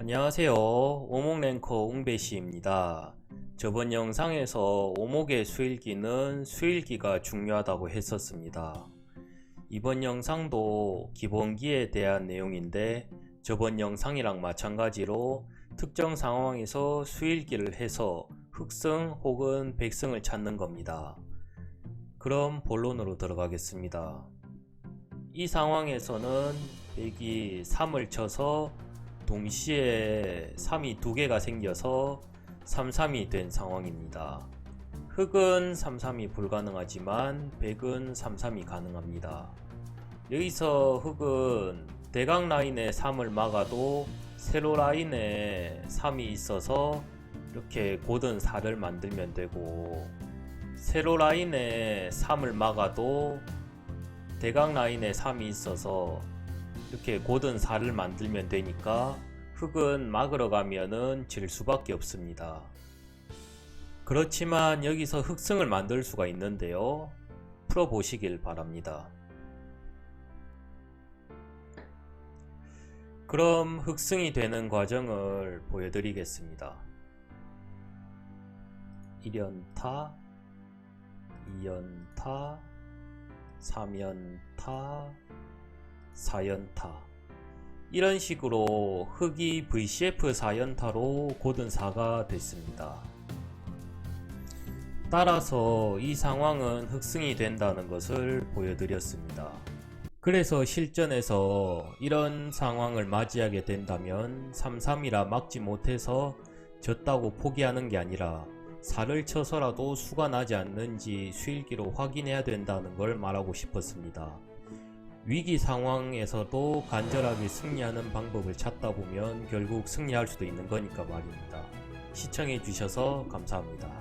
안녕하세요. 오목랭커 웅배시입니다. 저번 영상에서 오목의 수일기는 수일기가 중요하다고 했었습니다. 이번 영상도 기본기에 대한 내용인데 저번 영상이랑 마찬가지로 특정 상황에서 수일기를 해서 흑승 혹은 백승을 찾는 겁니다. 그럼 본론으로 들어가겠습니다. 이 상황에서는 백이 3을 쳐서 동시에 3이 두 개가 생겨서 33이 된 상황입니다. 흑은 33이 불가능하지만 백은 33이 가능합니다. 여기서 흑은 대각 라인에 3을 막아도 세로 라인에 3이 있어서 이렇게 곧은 4를 만들면 되고 세로 라인에 3을 막아도 대각 라인에 3이 있어서 이렇게 곧은 4를 만들면 되니까 흑은 막으러 가면은 질 수밖에 없습니다. 그렇지만 여기서 흑승을 만들 수가 있는데요. 풀어보시길 바랍니다. 그럼 흑승이 되는 과정을 보여드리겠습니다. 1연타, 2연타, 3연타, 4연타 이런 식으로 흑이 VCF 4연타로 곧은 4가 됐습니다. 따라서 이 상황은 흑승이 된다는 것을 보여드렸습니다. 그래서 실전에서 이런 상황을 맞이하게 된다면 3-3이라 막지 못해서 졌다고 포기하는 게 아니라 4를 쳐서라도 수가 나지 않는지 수일기로 확인해야 된다는 걸 말하고 싶었습니다. 위기 상황에서도 간절하게 승리하는 방법을 찾다 보면 결국 승리할 수도 있는 거니까 말입니다. 시청해 주셔서 감사합니다.